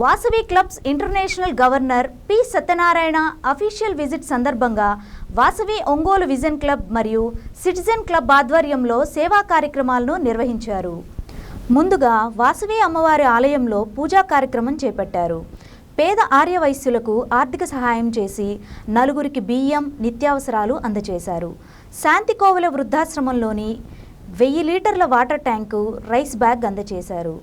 Vasavi clubs international governor P Satyanarayana official visit సందర్భంగా Vasavi Ongole vision club మరియు citizen club ఆధ్వర్యంలో సేవా కార్యక్రమాలను నిర్వహించారు. ముందుగా వాసవి అమ్మవారి ఆలయంలో పూజా కార్యక్రమం చేపట్టారు. పేద ఆర్యవైశ్యులకు ఆర్థిక సహాయం చేసి నలుగురికి బియ్యం నిత్యావసరాలు అందజేశారు. శాంతికోవల వృద్ధాశ్రమంలోని వెయ్యి లీటర్ల వాటర్ ట్యాంకు రైస్ బ్యాగ్ అందజేశారు.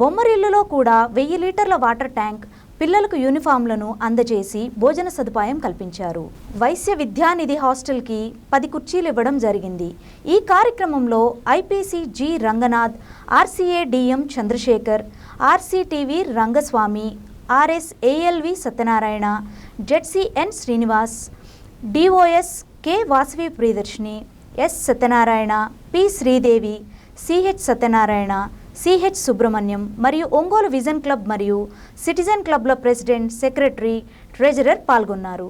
బొమ్మరిల్లులో కూడా వెయ్యి లీటర్ల వాటర్ ట్యాంక్ పిల్లలకు యూనిఫామ్లను అందజేసి భోజన సదుపాయం కల్పించారు. వైశ్య విద్యానిధి హాస్టల్కి పది కుర్చీలు ఇవ్వడం జరిగింది. ఈ కార్యక్రమంలో IPC G Ranganath RCA DM Chandrasekhar RCTV Rangaswamy RS ALV Satyanarayana ZC N Srinivas DOS K Vasavi Priyadarshini S Satyanarayana P Sridevi CH Satyanarayana CH Subrahmanyam మరియు ఒంగోలు విజన్ క్లబ్ మరియు సిటిజన్ క్లబ్ల ప్రెసిడెంట్ సెక్రటరీ ట్రెజరర్ పాల్గొన్నారు.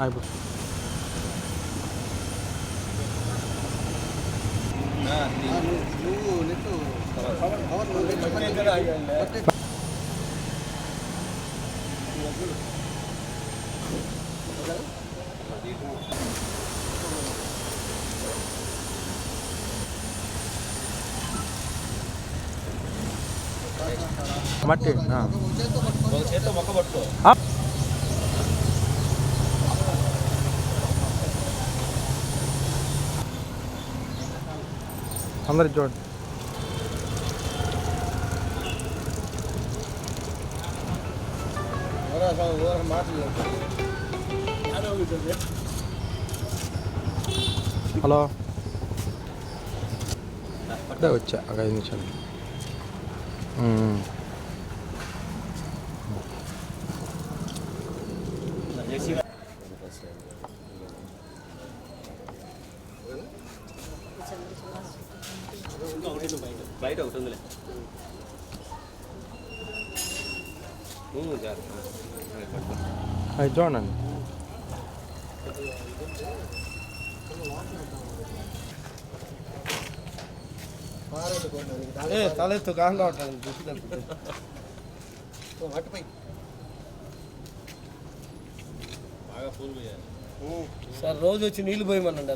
అయిపోతుంది మట్టి ఆ. Up. అందరు చూడండి. Hello. అక్కడే వచ్చా ఒక ఐదు నిమిషాలు. అది చూడండి తలెత్తు కాంగా ఉంటాను సార్ రోజు వచ్చి నీళ్ళు పోయమనండి.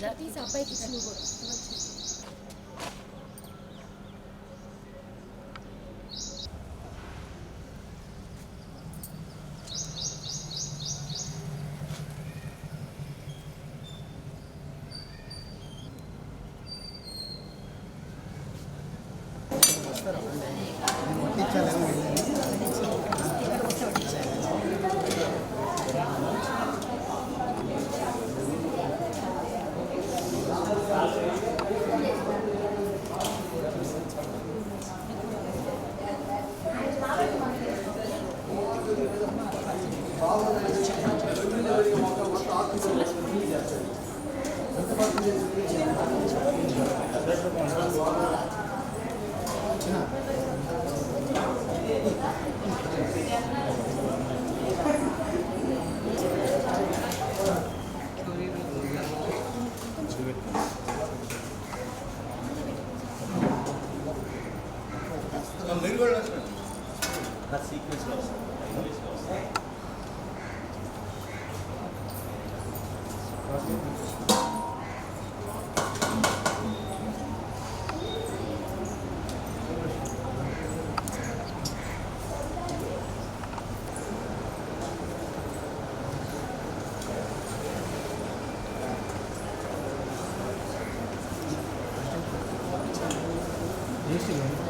Gracias. మీరు కూడా సీక్వెన్స్లో వస్తుంది చూడండి ఒకసారి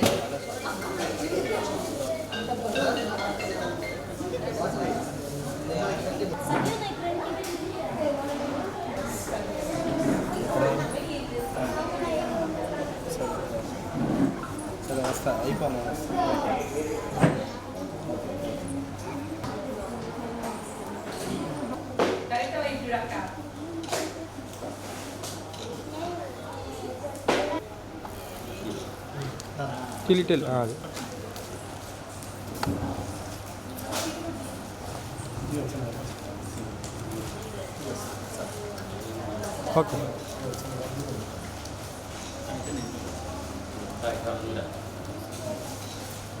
సరే వస్తా అయిపోయినా టిలిటిల్ అది ఓకే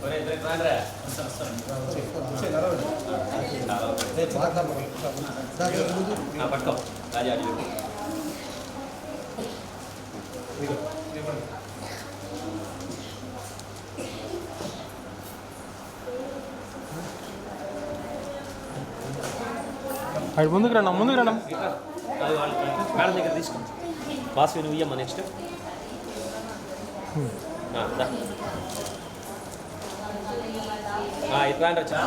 ఒరే ఇద్దరికి రాండిరా. ఆ, పట్టుకో రాజా అడిగి అటు ముందుకు రండి ముందుకు రండి అది వాళ్ళ మేడం దగ్గర తీసుకో బాస్ నువ్వు ఇయ్యమ్మా నెక్స్ట్ ఇట్లా అండి వచ్చా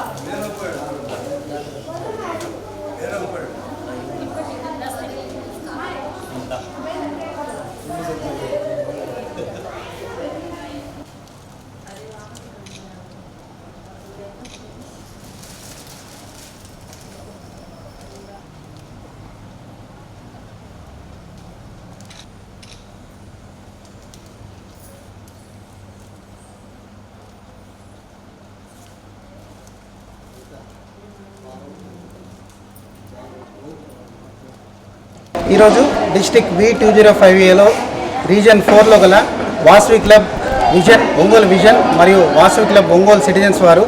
ఈరోజు district V two zero five ఏలో రీజన్ ఫోర్లో గల Vasavi club vision Ongole vision మరియు వాసవి క్లబ్ ఒంగోలు సిటిజన్స్ వారు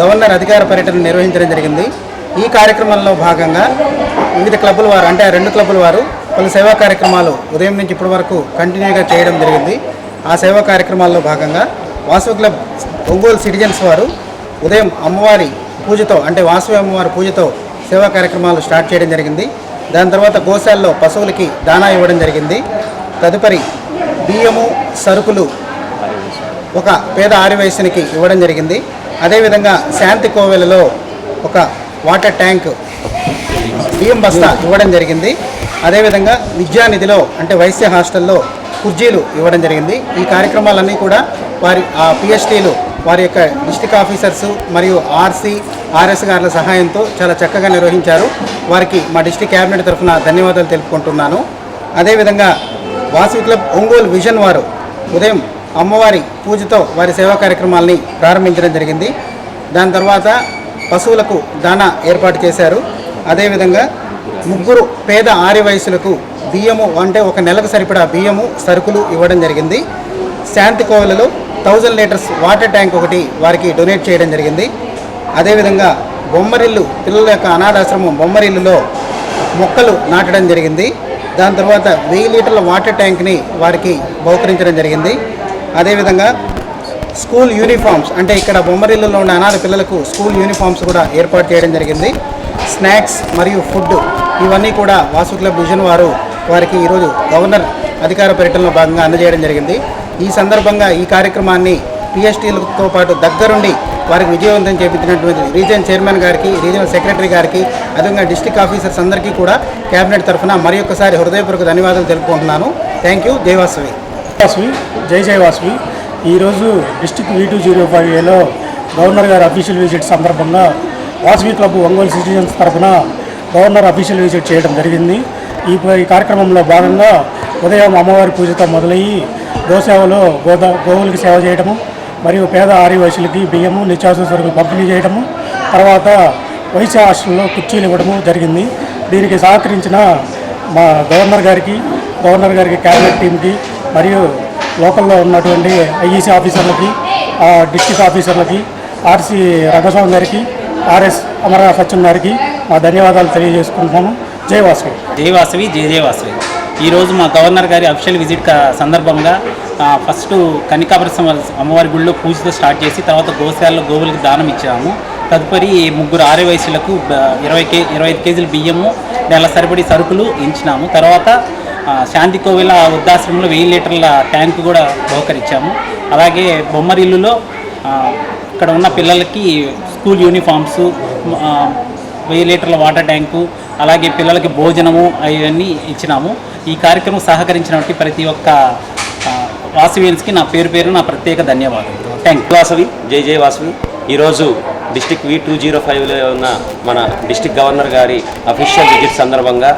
గవర్నర్ అధికార పర్యటన నిర్వహించడం జరిగింది. ఈ కార్యక్రమంలో భాగంగా వివిధ క్లబ్బుల వారు అంటే రెండు క్లబ్బుల వారు పలు సేవా కార్యక్రమాలు ఉదయం నుంచి ఇప్పటి వరకు కంటిన్యూగా చేయడం జరిగింది. ఆ సేవా కార్యక్రమాల్లో భాగంగా వాసవి క్లబ్ ఒంగోలు సిటిజన్స్ వారు ఉదయం అమ్మవారి పూజతో అంటే వాసవి అమ్మవారి పూజతో సేవా కార్యక్రమాలు స్టార్ట్ చేయడం జరిగింది. దాని తర్వాత గోశాలలో పశువులకి దానా ఇవ్వడం జరిగింది. తదుపరి బియ్యము సరుకులు ఒక పేద ఆరివయసునికి ఇవ్వడం జరిగింది. అదేవిధంగా శాంతి కోవెలలో ఒక వాటర్ ట్యాంక్ బియ్యం బస్తా ఇవ్వడం జరిగింది. అదేవిధంగా విద్యానిధిలో అంటే వైశ్య హాస్టల్లో కుర్జీలు ఇవ్వడం జరిగింది. ఈ కార్యక్రమాలన్నీ కూడా వారి ఆ పిహెచ్డీలు వారి యొక్క డిస్టిక్ ఆఫీసర్సు మరియు ఆర్సీ ఆర్ఎస్ గారుల సహాయంతో చాలా చక్కగా నిర్వహించారు. వారికి మా డిస్టిక్ క్యాబినెట్ తరఫున ధన్యవాదాలు తెలుపుకుంటున్నాను. అదేవిధంగా వాసవి క్లబ్ ఒంగోలు విజన్ వారు ఉదయం అమ్మవారి పూజతో వారి సేవా కార్యక్రమాల్ని ప్రారంభించడం జరిగింది. దాని తర్వాత పశువులకు దానా ఏర్పాటు చేశారు. అదేవిధంగా ముగ్గురు పేద ఆరి వయసులకు బియ్యము అంటే ఒక నెలకు సరిపడా బియ్యము సరుకులు ఇవ్వడం జరిగింది. శాంతి కోవలలో థౌజండ్ లీటర్స్ వాటర్ ట్యాంక్ ఒకటి వారికి డొనేట్ చేయడం జరిగింది. అదేవిధంగా బొమ్మరిల్లు పిల్లల యొక్క అనాథాశ్రమం బొమ్మరిల్లులో మొక్కలు నాటడం జరిగింది. దాని తర్వాత వెయ్యి లీటర్ల వాటర్ ట్యాంక్ని వారికి బహుకరించడం జరిగింది. అదేవిధంగా స్కూల్ యూనిఫామ్స్ అంటే ఇక్కడ బొమ్మరిల్లులో ఉన్న అనాథ పిల్లలకు స్కూల్ యూనిఫామ్స్ కూడా ఏర్పాటు చేయడం జరిగింది. స్నాక్స్ మరియు ఫుడ్ ఇవన్నీ కూడా వాసు క్లబ్ విజన్ వారు వారికి ఈరోజు గవర్నర్ అధికార పర్యటనలో భాగంగా అందజేయడం జరిగింది. ఈ సందర్భంగా ఈ కార్యక్రమాన్ని పిఎస్టీలతో పాటు దగ్గరుండి వారికి విజయవంతం చేపించినటువంటి రీజన్ చైర్మన్ గారికి రీజనల్ సెక్రటరీ గారికి అదేవిధంగా డిస్టిక్ ఆఫీసర్స్ అందరికీ కూడా కేబినెట్ తరఫున మరి ఒక్కసారి హృదయపూర్వక ధన్యవాదాలు తెలుపుకుంటున్నాను. థ్యాంక్ యూ జయవాసవి వాసవి జై జయవాసవి ఈరోజు district V two zero five ఏలో గవర్నర్ గారి అఫీషియల్ విజిట్ సందర్భంగా వాసవి క్లబ్ ఒంగోలు సిటిజన్స్ తరఫున గవర్నర్ అఫీషియల్ విజిట్ చేయడం జరిగింది. ఈ ఈ కార్యక్రమంలో భాగంగా ఉదయం అమ్మవారి పూజతో మొదలయ్యి గోసేవలో గోదా గోవులకి సేవ చేయడము మరియు పేద ఆదివాసులకి బియ్యము నిత్యావసర సరుకులు పంపిణీ చేయడము తర్వాత వైశ్య హాస్టల్లో కుర్చీలు ఇవ్వడము జరిగింది. దీనికి సహకరించిన మా గవర్నర్ గారికి గవర్నర్ గారికి క్యాబినెట్ టీంకి మరియు లోకల్లో ఉన్నటువంటి ఐఈసీ ఆఫీసర్లకి డిస్టిక్ ఆఫీసర్లకి ఆర్సీ రంగస్వామి గారికి ఆర్ఎస్ అమర సత్యం గారికి మా ధన్యవాదాలు తెలియజేసుకుంటున్నాము. జయవాసవి జయవాసవి జై జయవాసవి ఈరోజు మా గవర్నర్ గారి అఫీషియల్ విజిట్ సందర్భంగా ఫస్ట్ కనికాపురసం అమ్మవారి గుడిలో పూజతో స్టార్ట్ చేసి తర్వాత గోశాలలో గోవులకు దానం ఇచ్చాము. తదుపరి ముగ్గురు ఆరే వయసులకు ఇరవై కే ఇరవై ఐదు కేజీల బియ్యము నెల సరిపడి సరుకులు ఇచ్చినాము తర్వాత శాంతి కోవిల వృద్ధాశ్రమంలో వెయ్యి లీటర్ల ట్యాంకు కూడా బహుకరించాము అలాగే బొమ్మరిల్లులో ఇక్కడ ఉన్న పిల్లలకి స్కూల్ యూనిఫామ్స్ వెయ్యి లీటర్ల వాటర్ ట్యాంకు అలాగే పిల్లలకి భోజనము అవన్నీ ఇచ్చినాము. ఈ కార్యక్రమం సహకరించినటువంటి ప్రతి ఒక్క ఆ, వాసవియన్స్కి నా పేరు పేరు నా ప్రత్యేక ధన్యవాదాలు థ్యాంక్ వాసవి జై జై వాసవి. ఈరోజు డిస్టిక్ వి టూ జీరో ఫైవ్లో ఉన్న మన డిస్టిక్ గవర్నర్ గారి అఫీషియల్ విజిట్ సందర్భంగా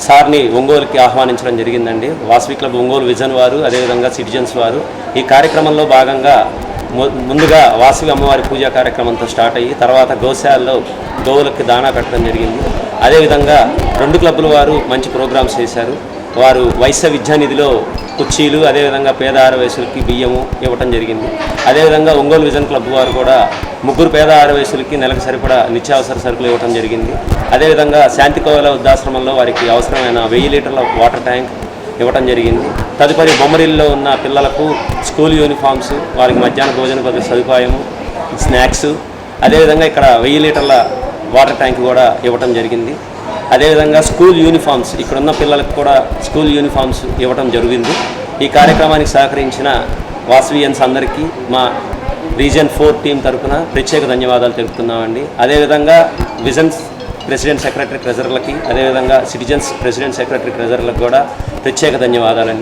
సార్ని ఒంగోలుకి ఆహ్వానించడం జరిగిందండి. వాసవి క్లబ్ ఒంగోలు విజన్ వారు అదేవిధంగా సిటిజన్స్ వారు. ఈ కార్యక్రమంలో భాగంగా ముందుగా వాసవి అమ్మవారి పూజా కార్యక్రమంతో స్టార్ట్ అయ్యి తర్వాత గోశాలలో గోవులకి దాణా కట్టడం జరిగింది. అదేవిధంగా రెండు క్లబ్బుల వారు మంచి ప్రోగ్రామ్స్ చేశారు. వారు వైశ్య విద్యానిధిలో కుర్చీలు అదేవిధంగా పేద ఆరవయసులకి బియ్యము ఇవ్వటం జరిగింది. అదేవిధంగా ఒంగోలు విజన్ క్లబ్ వారు కూడా ముగ్గురు పేద ఆరవయసులకి నెలకు సరిపడా నిత్యావసర సరుకులు ఇవ్వటం జరిగింది. అదేవిధంగా శాంతికోవల వృద్ధాశ్రమంలో వారికి అవసరమైన వెయ్యి లీటర్ల వాటర్ ట్యాంక్ ఇవ్వటం జరిగింది. తదుపరి బొమ్మరిల్లో ఉన్న పిల్లలకు స్కూల్ యూనిఫామ్స్ వారికి మధ్యాహ్న భోజన పద్ధతి సదుపాయము స్నాక్స్ అదేవిధంగా ఇక్కడ వెయ్యి లీటర్ల వాటర్ ట్యాంక్ కూడా ఇవ్వటం జరిగింది. అదేవిధంగా స్కూల్ యూనిఫామ్స్ ఇక్కడున్న పిల్లలకు కూడా స్కూల్ యూనిఫామ్స్ ఇవ్వటం జరిగింది. ఈ కార్యక్రమానికి సహకరించిన వాసవియన్స్ అందరికీ మా రీజన్ ఫోర్ టీం తరఫున ప్రత్యేక ధన్యవాదాలు తెలుపుతున్నామండి. అదేవిధంగా విజన్స్ ప్రెసిడెంట్ సెక్రటరీ ట్రెజరర్లకి అదేవిధంగా సిటిజన్స్ ప్రెసిడెంట్ సెక్రటరీ ట్రెజరర్లకు కూడా ప్రత్యేక ధన్యవాదాలండి.